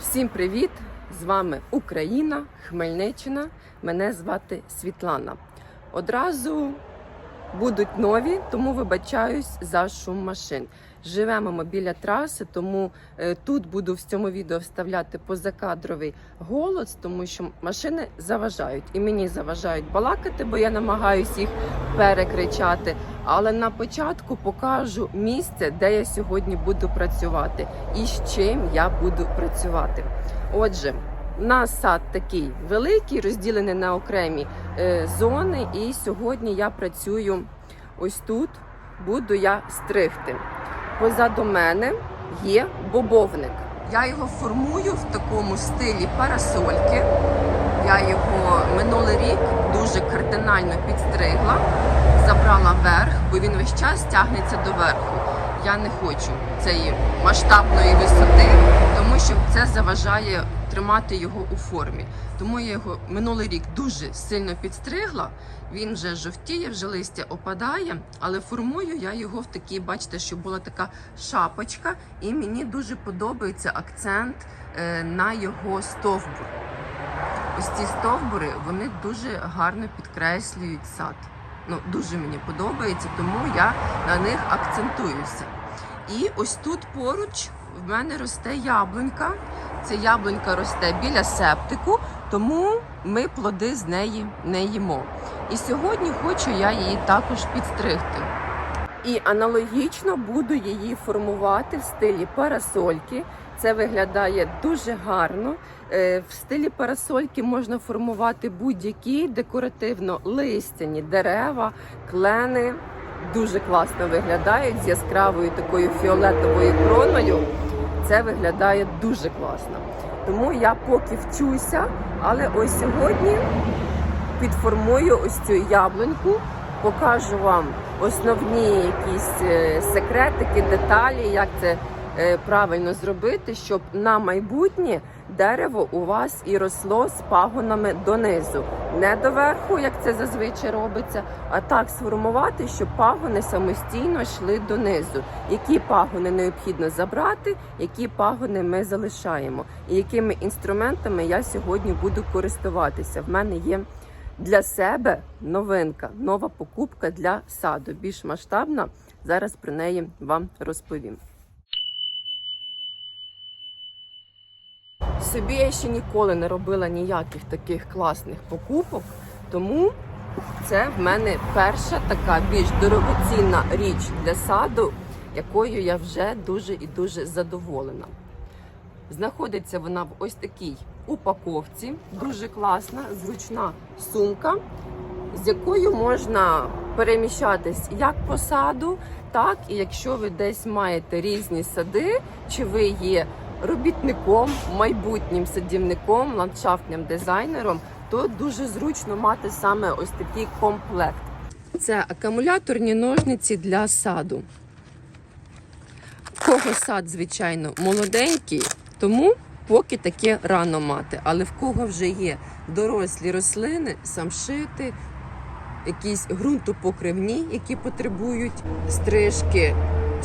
Всім привіт! З вами Україна, Хмельниччина. Мене звати Світлана. Одразу будуть нові, тому вибачаюсь за шум машин. Живемо ми біля траси, тому е, тут буду в цьому відео вставляти позакадровий голос, тому що машини заважають і мені заважають балакати, бо я намагаюся їх перекричати. Але на початку покажу місце, де я сьогодні буду працювати і з чим я буду працювати. Отже, у нас сад такий великий, розділений на окремі е, зони. І сьогодні я працюю ось тут. Буду я стригти. Позаду мене є бобовник. Я його формую в такому стилі парасольки. Я його минулий рік дуже кардинально підстригла, забрала верх, бо він весь час тягнеться до верху. Я не хочу цієї масштабної висоти, тому що це заважає тримати його у формі. Тому я його минулий рік дуже сильно підстригла. Він вже жовтіє, вже листя опадає, але формую я його в такій, бачите, що була така шапочка, і мені дуже подобається акцент е, на його стовбур. Ось ці стовбури вони дуже гарно підкреслюють сад. Ну, дуже мені подобається, тому я на них акцентуюся. І ось тут поруч в мене росте яблунька. Ця яблунька росте біля септику, тому ми плоди з неї не їмо. І сьогодні хочу я її також підстригти. І аналогічно буду її формувати в стилі парасольки. Це виглядає дуже гарно. Е, В стилі парасольки можна формувати будь-які декоративно листяні дерева, клени. Дуже класно виглядають з яскравою такою фіолетовою кроною. Це виглядає дуже класно. Тому я поки вчуся, але ось сьогодні підформую ось цю яблуньку, покажу вам основні якісь е, секретики, деталі, як це е, правильно зробити, щоб на майбутнє дерево у вас і росло з пагонами донизу, не доверху, як це зазвичай робиться, а так сформувати, щоб пагони самостійно йшли донизу. Які пагони необхідно забрати, які пагони ми залишаємо, і якими інструментами я сьогодні буду користуватися. В мене є для себе новинка, нова покупка для саду, більш масштабна. Зараз про неї вам розповім. Собі я ще ніколи не робила ніяких таких класних покупок, тому це в мене перша така більш дорогоцінна річ для саду, якою я вже дуже і дуже задоволена. Знаходиться вона в ось такій упаковці, дуже класна, зручна сумка, з якою можна переміщатись як по саду, так і якщо ви десь маєте різні сади, чи ви є робітником, майбутнім садівником, ландшафтним дизайнером, то дуже зручно мати саме ось такий комплект. Це акумуляторні ножниці для саду. В кого сад, звичайно, молоденький, тому поки таке рано мати. Але в кого вже є дорослі рослини, самшити, якісь ґрунтопокривні, які потребують стрижки,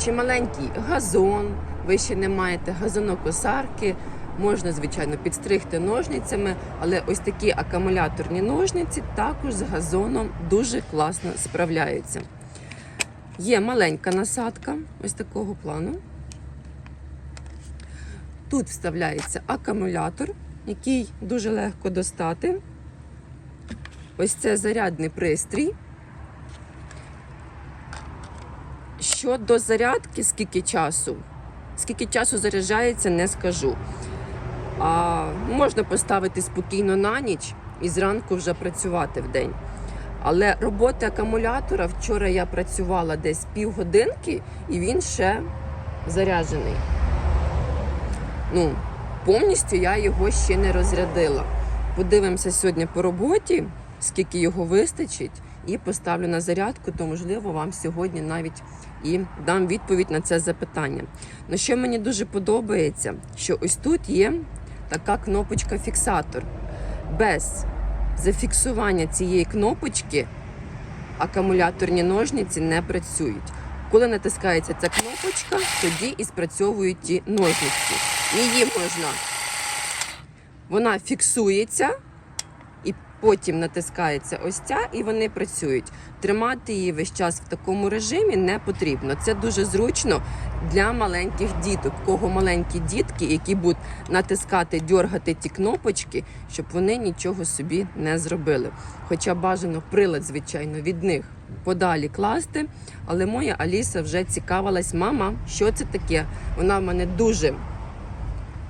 чи маленький газон, ви ще не маєте газонокосарки, можна, звичайно, підстригти ножницями, але ось такі акумуляторні ножниці також з газоном дуже класно справляються. Є маленька насадка ось такого плану. Тут вставляється акумулятор, який дуже легко достати. Ось це зарядний пристрій. Щодо зарядки, скільки часу, скільки часу заряджається, не скажу. А можна поставити спокійно на ніч і зранку вже працювати в день. Але роботи акумулятора вчора я працювала десь півгодинки, і він ще заряджений. Ну, повністю я його ще не розрядила. Подивимося сьогодні по роботі, скільки його вистачить, і поставлю на зарядку, то можливо вам сьогодні навіть і дам відповідь на це запитання. Ну що мені дуже подобається, що ось тут є така кнопочка фіксатор. Без зафіксування цієї кнопочки акумуляторні ножниці не працюють. Коли натискається ця кнопочка, тоді і спрацьовують ті ножниці. Її можна вона фіксується потім натискається ось ця, і вони працюють. Тримати її весь час в такому режимі не потрібно. Це дуже зручно для маленьких діток. Кого маленькі дітки, які будуть натискати, дьоргати ті кнопочки, щоб вони нічого собі не зробили. Хоча бажано прилад, звичайно, від них подалі класти. Але моя Аліса вже цікавилась, мама, що це таке? Вона в мене дуже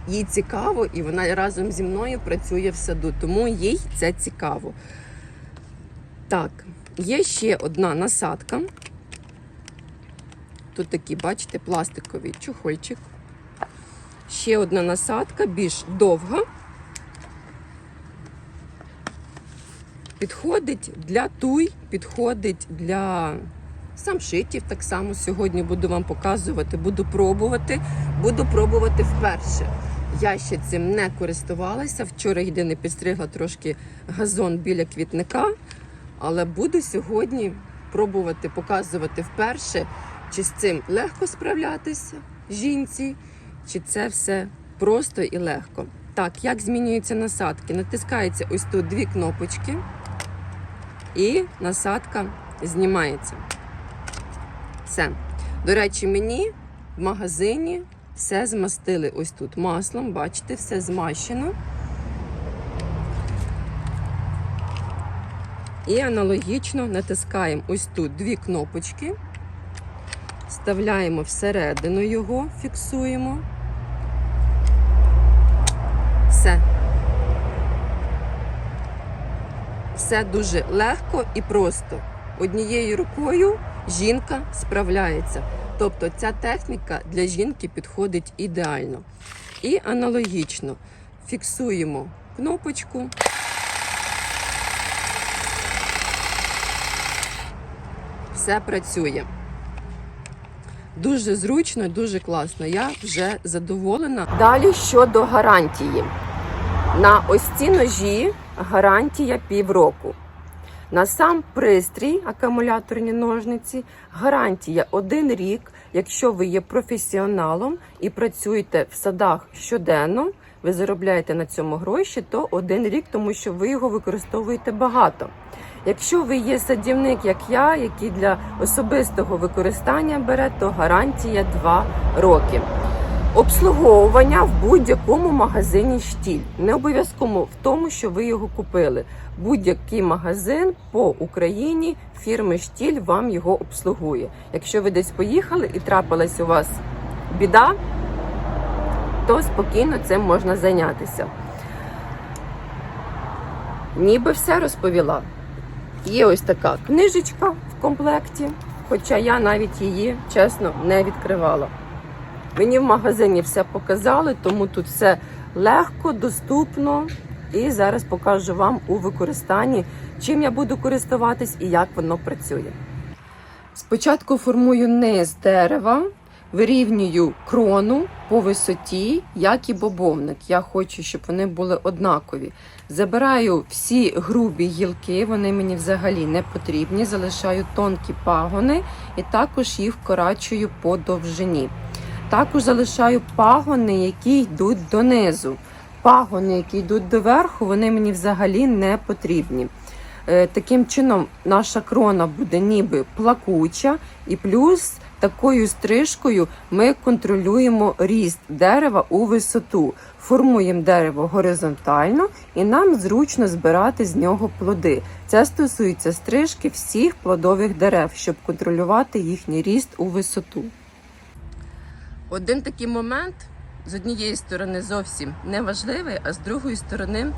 їй цікаво, і вона разом зі мною працює в саду, тому їй це цікаво. Так, є ще одна насадка. Тут такий, бачите, пластиковий чохольчик. Ще одна насадка, більш довга. Підходить для туй, підходить для самшитів. Так само сьогодні буду вам показувати, буду пробувати. Буду пробувати вперше. Я ще цим не користувалася. Вчора єдине підстригла трошки газон біля квітника, але буду сьогодні пробувати показувати вперше, чи з цим легко справлятися жінці, чи це все просто і легко. Так, як змінюються насадки? Натискається ось тут дві кнопочки, і насадка знімається. Все. До речі, мені в магазині все змастили ось тут маслом, бачите, все змащено. І аналогічно натискаємо ось тут дві кнопочки, вставляємо всередину його, фіксуємо. Все. Все дуже легко і просто. Однією рукою жінка справляється. Тобто ця техніка для жінки підходить ідеально. І аналогічно фіксуємо кнопочку. Все працює. Дуже зручно, дуже класно. Я вже задоволена. Далі щодо гарантії. На ось ці ножі гарантія півроку. На сам пристрій, акумуляторні ножниці, гарантія один рік. Якщо ви є професіоналом і працюєте в садах щоденно, ви заробляєте на цьому гроші, то один рік, тому що ви його використовуєте багато. Якщо ви є садівник, як я, який для особистого використання бере, то гарантія 2 роки. Обслуговування в будь-якому магазині штіль. Не обов'язково в тому, що ви його купили. Будь-який магазин по Україні фірми штіль вам його обслугує. Якщо ви десь поїхали і трапилась у вас біда, то спокійно цим можна зайнятися. Ніби все розповіла. Є ось така книжечка в комплекті, хоча я навіть її чесно не відкривала. Мені в магазині все показали, тому тут все легко, доступно. І зараз покажу вам у використанні, чим я буду користуватись і як воно працює. Спочатку формую низ дерева, вирівнюю крону по висоті, як і бобовник. Я хочу, щоб вони були однакові. Забираю всі грубі гілки, вони мені взагалі не потрібні. Залишаю тонкі пагони і також їх вкорачую по довжині. Також залишаю пагони, які йдуть донизу. Пагони, які йдуть доверху, вони мені взагалі не потрібні. Е, Таким чином, наша крона буде ніби плакуча, і плюс такою стрижкою ми контролюємо ріст дерева у висоту. Формуємо дерево горизонтально і нам зручно збирати з нього плоди. Це стосується стрижки всіх плодових дерев, щоб контролювати їхній ріст у висоту. Один такий момент з однієї сторони зовсім не важливий, а з другої сторони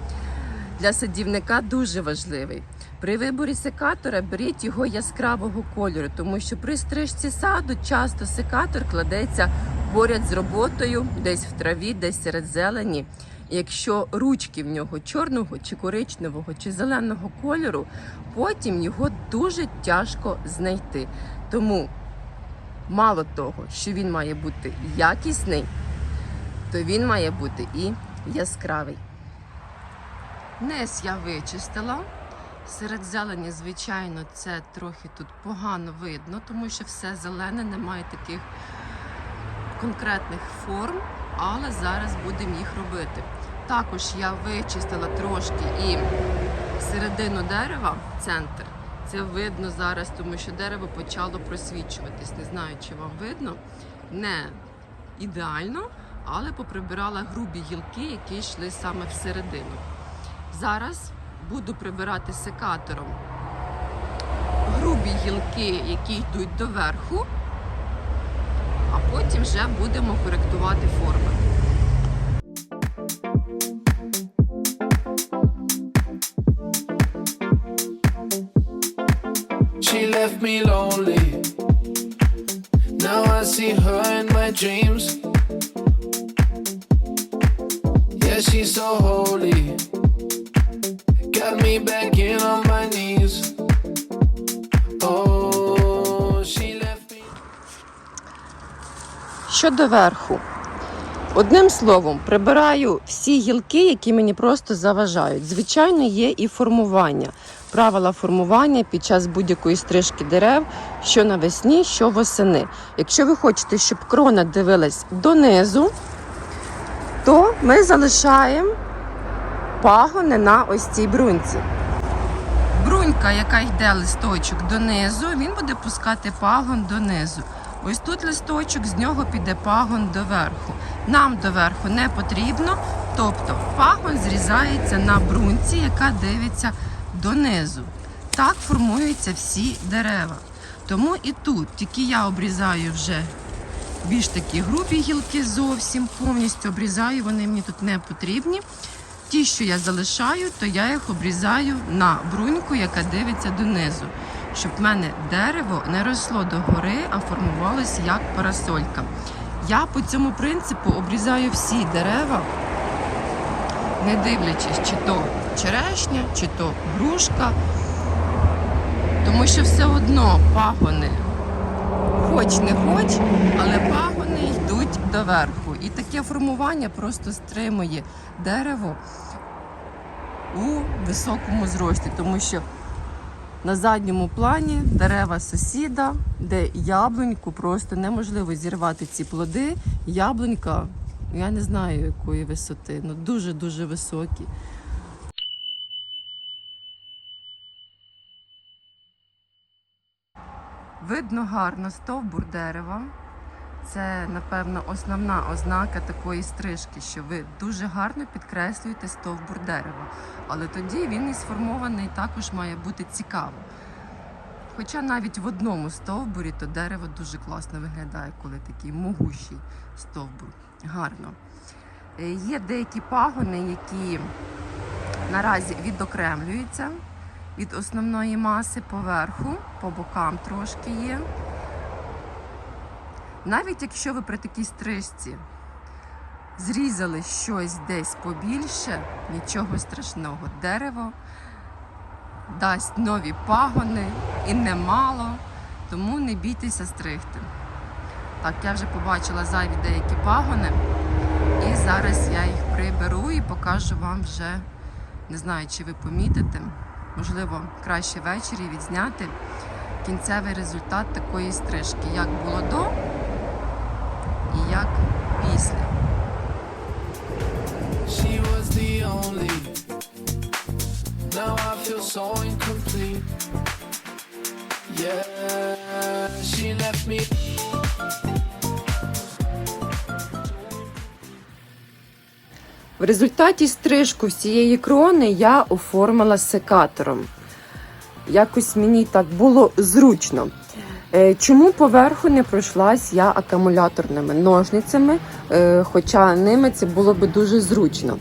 для садівника дуже важливий. При виборі секатора беріть його яскравого кольору, тому що при стрижці саду часто секатор кладеться поряд з роботою, десь в траві, десь серед зелені. Якщо ручки в нього чорного чи коричневого чи зеленого кольору, потім його дуже тяжко знайти. Тому мало того, що він має бути якісний, то він має бути і яскравий. Низ я вичистила. Серед зелені, звичайно, це трохи тут погано видно, тому що все зелене, немає таких конкретних форм, але зараз будемо їх робити. Також я вичистила трошки і середину дерева, центр. Це видно зараз, тому що дерево почало просвічуватись. Не знаю, чи вам видно. Не ідеально, але поприбирала грубі гілки, які йшли саме всередину. Зараз буду прибирати секатором грубі гілки, які йдуть доверху, а потім вже будемо коректувати форми. Me lonely. Now I see her in my dreams. Yeah, she's so holy. Got me back in on my knees. Oh. Щодо верху. Одним словом, прибираю всі гілки, які мені просто заважають. Звичайно, є і формування. Правила формування під час будь-якої стрижки дерев, що навесні, що восени. Якщо ви хочете, щоб крона дивилась донизу, то ми залишаємо пагони на ось цій бруньці. Брунька, яка йде листочок донизу, він буде пускати пагон донизу. Ось тут листочок, з нього піде пагон доверху. Нам доверху не потрібно, тобто пагон зрізається на бруньці, яка дивиться донизу. Так формуються всі дерева. Тому і тут, тільки я обрізаю вже більш такі грубі гілки зовсім повністю обрізаю, вони мені тут не потрібні. Ті, що я залишаю, то я їх обрізаю на бруньку, яка дивиться донизу, щоб в мене дерево не росло догори, а формувалося як парасолька. Я по цьому принципу обрізаю всі дерева, не дивлячись, чи то черешня, чи то грушка, тому що все одно пагони, хоч не хоч, але пагони йдуть доверху. І таке формування просто стримує дерево у високому зрості, тому що на задньому плані дерева сусіда, де яблуньку просто неможливо зірвати ці плоди. Яблунька, я не знаю якої висоти, ну дуже-дуже високі. Видно гарно стовбур дерева. Це, напевно, основна ознака такої стрижки, що ви дуже гарно підкреслюєте стовбур дерева. Але тоді він і сформований також має бути цікаво. Хоча навіть в одному стовбурі то дерево дуже класно виглядає, коли такий могущий стовбур. Гарно. Е, Є деякі пагони, які наразі відокремлюються від основної маси поверху, по бокам трошки є. Навіть якщо ви при такій стрижці зрізали щось десь побільше, нічого страшного. Дерево дасть нові пагони і немало, тому не бійтеся стригти. Так, я вже побачила зайві деякі пагони, і зараз я їх приберу і покажу вам вже, не знаю, чи ви помітите, можливо, краще ввечері відзняти кінцевий результат такої стрижки, як було до і як після. She was the only. Now I feel so incomplete. Результаті стрижку всієї крони я оформила секатором. Якось мені так було зручно. Е, Чому поверху не пройшлась я акумуляторними ножницями, е, хоча ними це було би дуже зручно.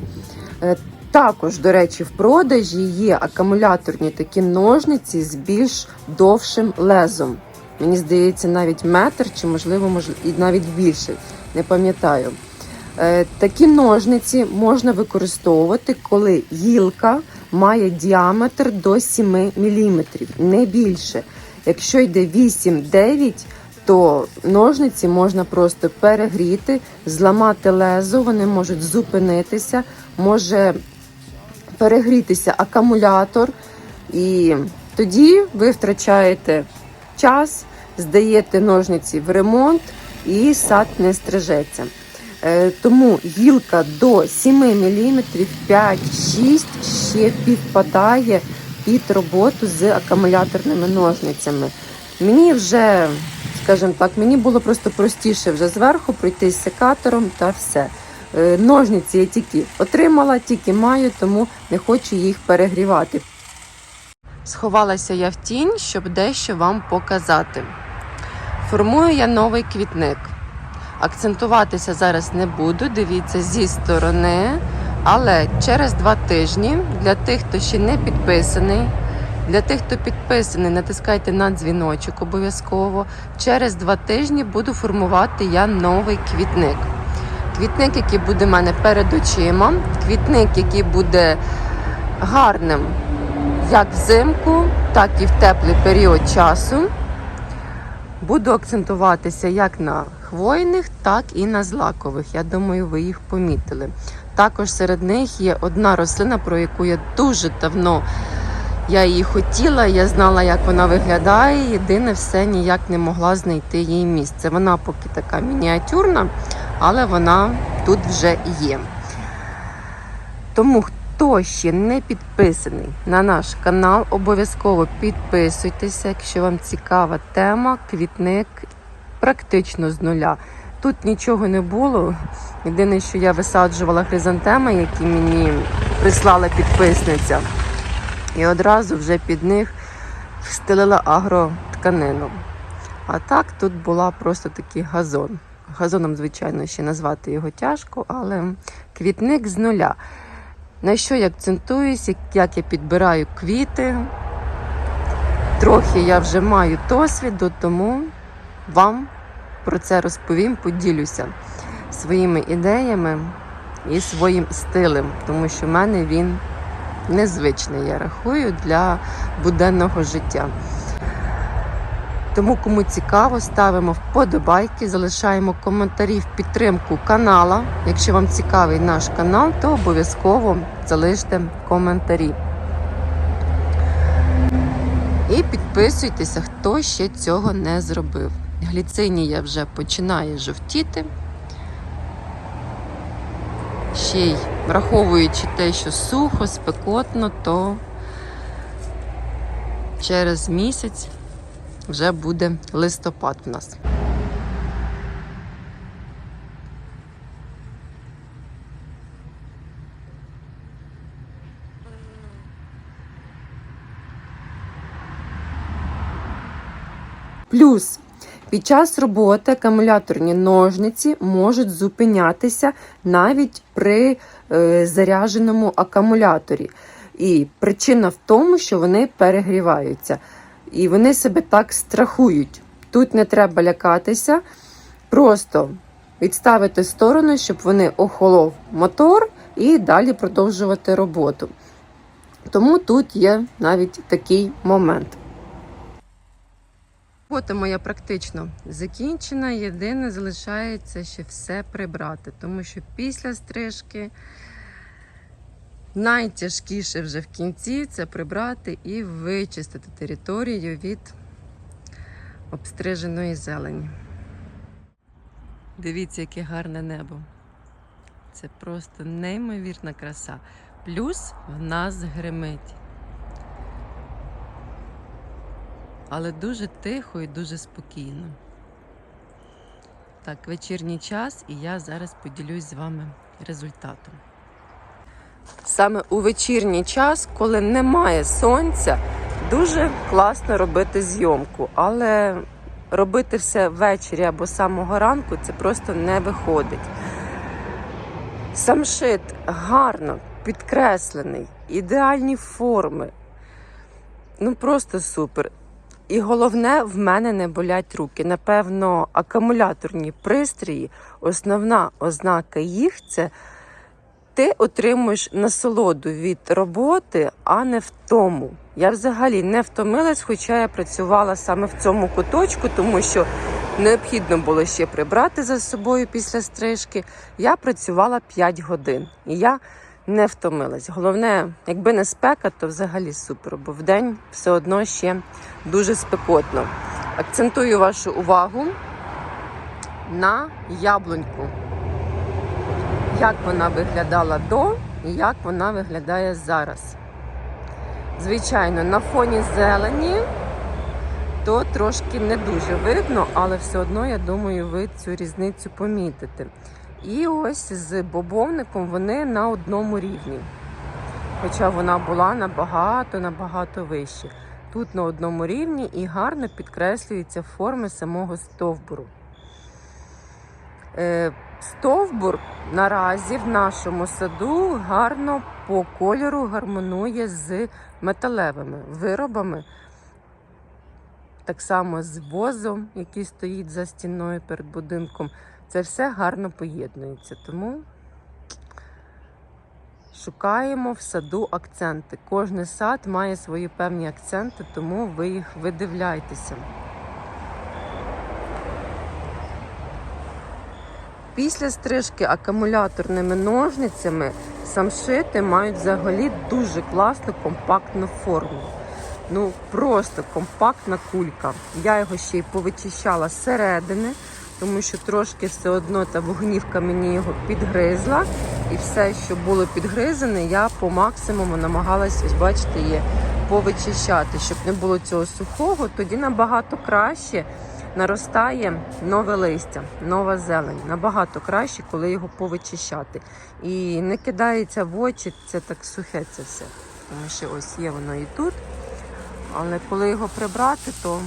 Е, Також, до речі, в продажі є акумуляторні такі ножниці з більш довшим лезом. Мені здається, навіть метр чи, можливо, мож... і навіть більше, не пам'ятаю. Е, Такі ножниці можна використовувати, коли гілка має діаметр до 7 мм, не більше. Якщо йде 8-9, то ножниці можна просто перегріти, зламати лезо, вони можуть зупинитися, може перегрітися акумулятор, і тоді ви втрачаєте час, здаєте ножниці в ремонт і сад не стрижеться. Е, Тому гілка до 7 мм 5-6 ще підпадає під роботу з акумуляторними ножницями. Мені вже, скажімо так, мені було просто простіше вже зверху пройти з секатором та все. Е, Ножниці я тільки отримала, тільки маю, тому не хочу їх перегрівати. Сховалася я в тінь, щоб дещо вам показати. Формую я новий квітник. Акцентуватися зараз не буду, дивіться зі сторони. Але через два тижні для тих, хто ще не підписаний, для тих, хто підписаний, натискайте на дзвіночок обов'язково. Через два тижні буду формувати я новий квітник. Квітник, який буде в мене перед очима, квітник, який буде гарним як взимку, так і в теплий період часу. Буду акцентуватися як на хвойних, так і на злакових. Я думаю, ви їх помітили. Також серед них є одна рослина, про яку я дуже давно я її хотіла, я знала, як вона виглядає. Єдине, все ніяк не могла знайти їй місце. Вона поки така мініатюрна, але вона тут вже є. Тому хто ще не підписаний на наш канал, обов'язково підписуйтеся, якщо вам цікава тема, квітник практично з нуля. Тут нічого не було. Єдине, що я висаджувала хризантеми, які мені прислала підписниця. І одразу вже під них встелила агротканину. А так тут була просто такий газон. Газоном, звичайно, ще назвати його тяжко, але квітник з нуля. На що я акцентуюсь, як- як я підбираю квіти. Трохи я вже маю досвіду, тому вам про це розповім, поділюся своїми ідеями і своїм стилем, тому що в мене він незвичний, я рахую, для буденного життя. Тому, кому цікаво, ставимо вподобайки, залишаємо коментарі в підтримку канала. Якщо вам цікавий наш канал, то обов'язково залиште коментарі. І підписуйтеся, хто ще цього не зробив. Гліцинія вже починає жовтіти. Ще й враховуючи те, що сухо, спекотно, то через місяць вже буде листопад в нас. Плюс під час роботи акумуляторні ножниці можуть зупинятися навіть при е, зарядженому акумуляторі. І причина в тому, що вони перегріваються. І вони себе так страхують. Тут не треба лякатися, просто відставити сторону, щоб вони охолов мотор і далі продовжувати роботу. Тому тут є навіть такий момент. Робота моя практично закінчена. Єдине залишається ще все прибрати, тому що після стрижки найтяжкіше вже в кінці це прибрати і вичистити територію від обстриженої зелені. Дивіться, яке гарне небо. Це просто неймовірна краса. Плюс в нас гримить. Але дуже тихо і дуже спокійно. Так, вечірній час, і я зараз поділюсь з вами результатом. Саме у вечірній час, коли немає сонця, дуже класно робити зйомку, але робити все ввечері або самого ранку це просто не виходить. Самшит гарно підкреслений, ідеальні форми. Ну просто супер. І головне, в мене не болять руки. Напевно, акумуляторні пристрої, основна ознака їх це ти отримуєш насолоду від роботи, а не в тому. Я взагалі не втомилась, хоча я працювала саме в цьому куточку, тому що необхідно було ще прибрати за собою після стрижки. Я працювала 5 годин і я не втомилась. Головне, якби не спека, то взагалі супер, бо вдень все одно ще дуже спекотно. Акцентую вашу увагу на яблуньку. як вона виглядала до і як вона виглядає зараз. Звичайно, на фоні зелені то трошки не дуже видно, але все одно, я думаю, ви цю різницю помітите. І ось з бобовником вони на одному рівні. Хоча вона була набагато набагато вище. Тут на одному рівні і гарно підкреслюються форми самого стовбуру. Е, Стовбур наразі в нашому саду гарно по кольору гармонує з металевими виробами. Так само з возом, який стоїть за стіною перед будинком. Це все гарно поєднується. Тому шукаємо в саду акценти. Кожний сад має свої певні акценти, тому ви їх видивляйтеся. Після стрижки акумуляторними ножницями самшити мають взагалі дуже класну компактну форму. Ну, просто компактна кулька. Я його ще й повичищала зсередини, тому що трошки все одно та вогнівка мені його підгризла. І все, що було підгризане, я по максимуму намагалася, ось бачите, є повичищати, щоб не було цього сухого, тоді набагато краще наростає нове листя, нова зелень. Набагато краще, коли його повичищати. І не кидається в очі, це так сухе це все. Тому що ось є воно і тут. Але коли його прибрати, то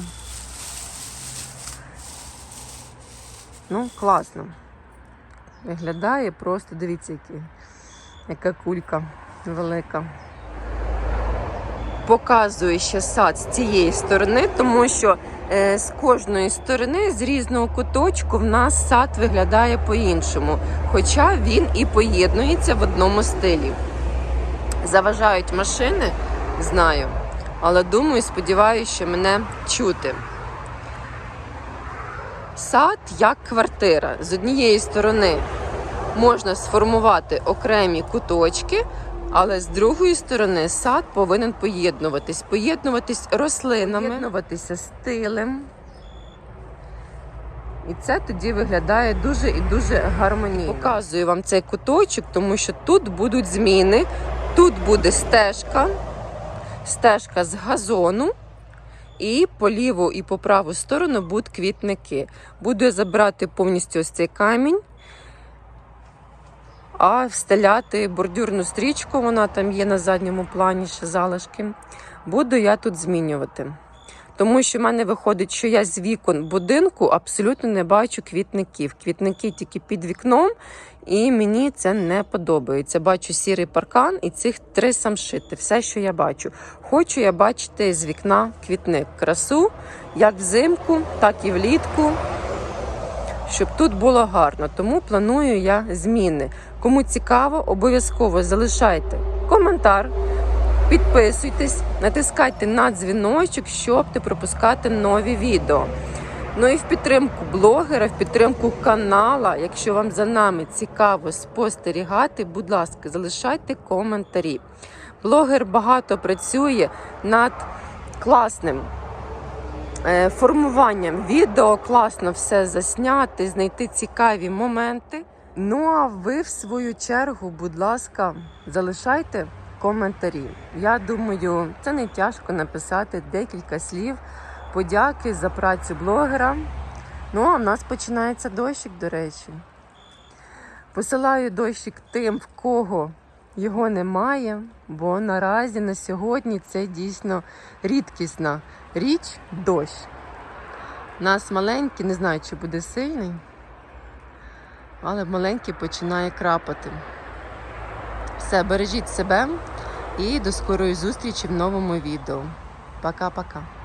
ну, класно. Виглядає просто, дивіться, які, яка кулька велика. Показую ще сад з цієї сторони, тому що е, з кожної сторони, з різного куточку, в нас сад виглядає по-іншому. Хоча він і поєднується в одному стилі. Заважають машини, знаю. Але думаю, сподіваюся, що мене чути. Сад як квартира. З однієї сторони можна сформувати окремі куточки, але з другої сторони сад повинен поєднуватись. Поєднуватись рослинами, поєднуватися стилем. І це тоді виглядає дуже і дуже гармонійно. Показую вам цей куточок, тому що тут будуть зміни, тут буде стежка стежка з газону, і по ліву і по праву сторону будуть квітники. Буду я забирати повністю ось цей камінь, а встеляти бордюрну стрічку, вона там є на задньому плані ще залишки. Буду я тут змінювати. Тому що в мене виходить, що я з вікон будинку абсолютно не бачу квітників. Квітники тільки під вікном, і мені це не подобається. Бачу сірий паркан і цих три самшити. Все, що я бачу. Хочу я бачити з вікна квітник. Красу як взимку, так і влітку. Щоб тут було гарно. Тому планую я зміни. Кому цікаво, обов'язково залишайте коментар. Підписуйтесь, натискайте на дзвіночок, щоб не пропускати нові відео. Ну і в підтримку блогера, в підтримку канала. Якщо вам за нами цікаво спостерігати, будь ласка, залишайте коментарі. Блогер багато працює над класним е, формуванням відео, класно все засняти, знайти цікаві моменти. Ну а ви, в свою чергу, будь ласка, залишайте коментарі. Я думаю, це не тяжко написати декілька слів подяки за працю блогера. Ну, а в нас починається дощик, до речі. Посилаю дощик тим, в кого його немає, бо наразі на сьогодні це дійсно рідкісна річ дощ. У нас маленький, не знаю, чи буде сильний, але маленький починає крапати. Все, бережіть себе і до скорої зустрічі в новому відео. Пока-пока.